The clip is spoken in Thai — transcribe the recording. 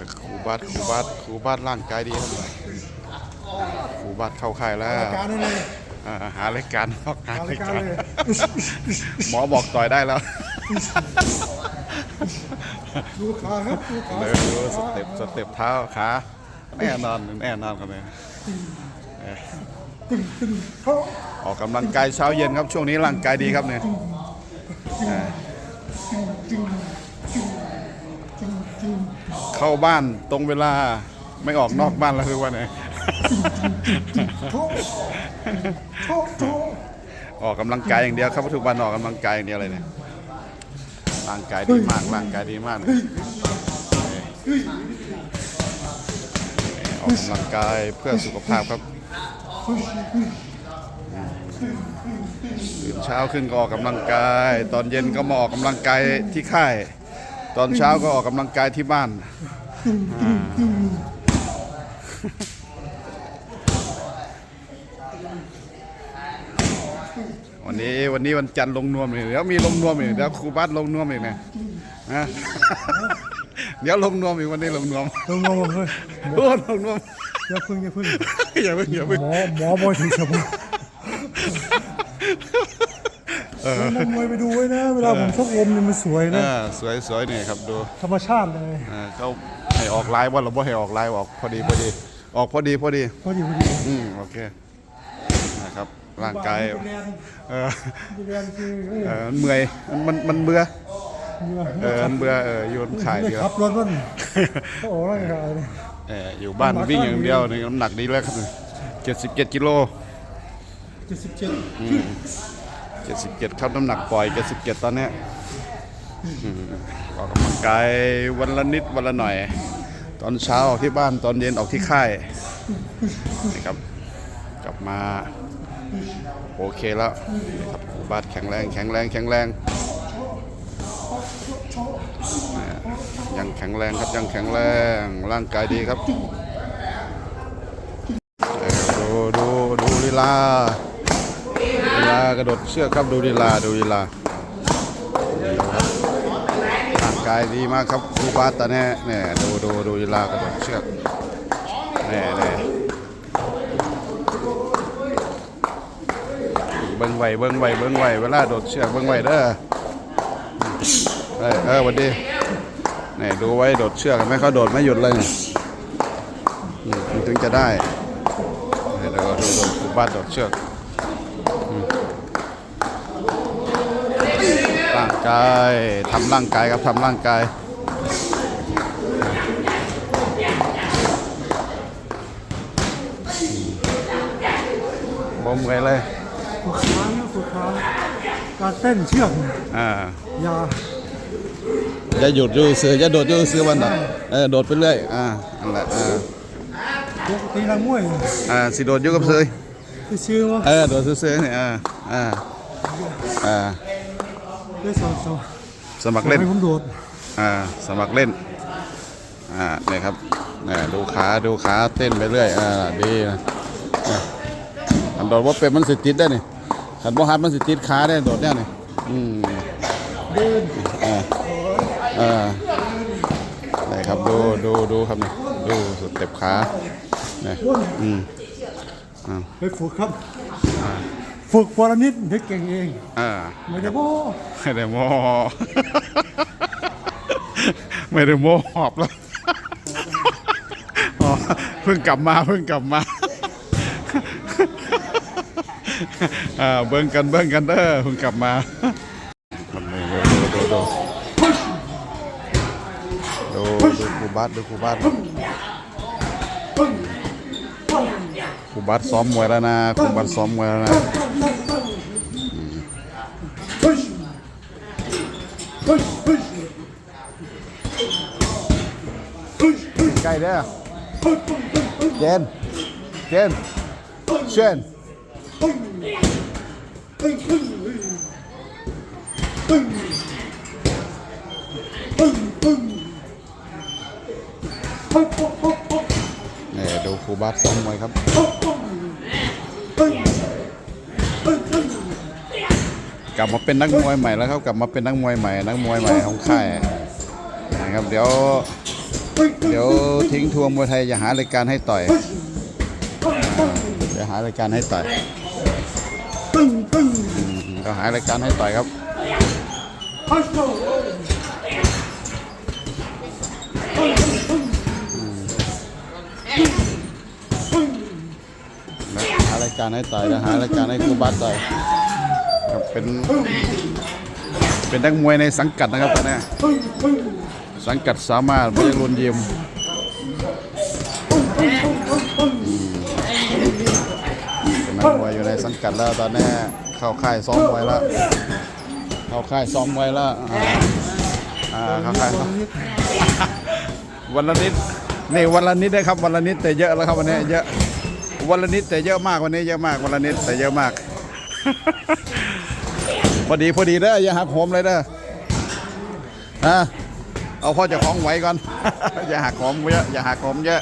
อครูบัสครูบัสครูบัสร่างกายดีครับครูบัสเข้าค่ายแล้วรายการได้เลยอ่าหารายการหาหารารายยการการเลยหมอบอกต่อยได้แล้วดูขาครับดูขาเดินดูสเต็ปสเต็ปเท้าขาแน่นอนแน่นอนครับเนี่ยเขาออกกำลังกายเช้าเย็นครับช่วงนี้ร่างกายดีครับเนี่ยอ่า เข้าบ้านตรงเวลาไม่ออกนอกบ้านแล้วคือว่าไงออกกำลังกายอย่างเดียวครับทุกวันออกกำลังกายอย่างเดียวเลยเนี่ยร่างกายดีมากร่างกายดีมากออกกำลังกายเพื่อสุขภาพครับตื่นเช้าขึ้นก็ออกกำลังกาย ตอนเย็นก็มาออกกำลังกายที่ค่าย ตอนเช้าก็ออกกำลังกายที่บ้านอ่าวันนี้วันนี้วันจันทร์ลงนวมอีกเดี๋ยวมีลงนวมอีกเดี๋ยวครูบัสลงนวมอีกนะฮะเดี๋ยวลงนวมอีกวันนี้ลงนวมลงลงเฮ้ยโอ้ลงนวมอย่าพึ่งอย่าพึ่งอย่าเพิ่งอย่าเพิ่งหมอหมอบอยถึงเฉพาะผมลงมวยไปดูไว้นะ เวลาผมชกลมนี่มันสวยนะอ่าสวยสวยนี่ครับดูธรรมชาติเลยอ่าเขาให้ออกไลน์ว่าเราบ่ให้ออกไลน์ออกพอดีพอดี ออกพอดีพอดี พอดีพอดีอืมโอเคนะครับร่างกายเออเรียนคือเอ้ยเออมันเมื่อยมันมันมันเบื่อเหนื่อยเออมันเบื่อเอออยู่ขายไม่เดียวขับรถมันเขาออกร่างกายเลยเอออยู่บ้านวิ่งอย่างเดียวนี่น้ำหนักดีแล้วครับเจ็ดสิบเจ็ดกิโลเจ็ดสิบเจ็ด เจ็ดสิบเจ็ดครับน้ำหนักปล่อยเจ็ดสิบเจ็ดตอนนี้ออกกำลังกายวันละนิดวันละหน่อย ตอนเช้าออกที่บ้านตอนเย็นออกที่ค่ายนะครับ กลับมาโอเคแล้วนี่ครับบาสแข็งแรงแข็งแรงแข็งแรงยังแข็งแรงครับยังแข็งแรงร่างกายดีครับ ดูดูดูลีลาากระโดดเชือกครับดูลีลาดูลีลาร่างกายดีมากครับครูบาสตอนนี้เนี่ยดูดูดูลีลากระโดดเชือกเนี่ยเนี่ยเบิ้งไหวเบิ้งไหวเบิ้งไหวเวลาโดดเชือกเบิ้งไหวเด้อเออเออวันดีนี่ดูไว้โดดเชือกไหมเขาโดดไม่หยุดเลยนี่ถึงจะได้เดี๋ยวเราดูดูครูบ้านโดดเชือก กายทำร่างกายครับทำร่างกายบ่มวยเลยฝึกขาเนี่ยฝึกขาการเต้นเชือกเนี่ยอ่าอย่าอย่าหยุดอยู่เสืออย่าโดดอยู่เสือวันน่ะเออโดดไปเรื่อยอ่านั่นแหละอ่าปกตินักมวยอ่าสิโดดอยู่กับเสือไปซื้อมาเออโดดเสือๆนี่อ่าอ่าอ่า ได้สอนสอนสมัครเล่นให้ผมโดดอ่าสมัครเล่นอ่าเนี่ยครับเนี่ยดูขาดูขาเต้นไปเรื่อยอ่าดีนะอะอันโดดว่าเป็นมันสิติดได้นี่ขันบ่ฮัดมันสิติดขาได้โดดเนี่ยนี่อืมเดินอ่าอ่านี่ครับดูดูดูครับนี่ดูสเต็ปขาเนี่ยอืมไปฝึกครับ ฝึกวันละนิดเด็กเก่งเองอ่าไม่ได้โม้ไม่ได้โมไม่ได้โมหอบแล้วอ๋อเพิ่งกลับมาเพิ่งกลับมาอ่าเบิ้งกันเบิ้งกันเด้อเพิ่งกลับมามันนี่ดูดูดูดูดูครูบัสดูครูบัสครูบัสซ้อมมวยแล้วนะครูบัสซ้อมมวยแล้วนะ ใกล้เด้อเจนเจนเชนเนี่ยดูครูบาสซ้อมไว้ครับ กลับมาเป็นนักมวยใหม่แล้วครับกลับมาเป็นนักมวยใหม่นักมวยใหม่ของค่ายนะครับเดี๋ยวเดี๋ยวทิ้งทวงมวยไทยจะหารายการให้ต่อยจะหารายการให้ต่อยก็หารายการให้ต่อยครับหารายการให้ต่อยแล้วหารายการให้ครูบัสต่อย ครับเป็น เป็นนักมวยในสังกัดนะครับตอนนี้สังกัดสามารถไม่ใช่รุนยิมเป็นนักมวยอยู่ในสังกัดแล้วตอนนี้เข้าค่ายซ้อมมวยแล้วเข้าค่ายซ้อมมวยแล้วอ่าเข้าค่ายวันละนิดนี่วันละนิดนะครับวันละนิดแต่เยอะแล้วครับวันนี้เยอะวันละนิดแต่เยอะมากวันนี้เยอะมากวันละนิดแต่เยอะมาก พอดีพอดีเด้ออย่าหักโหมเลยเด้ออะเอาพ่อจะคล้องไว้ก่อน อย่าหักโหมเยอะอย่าหักโหมเยอะ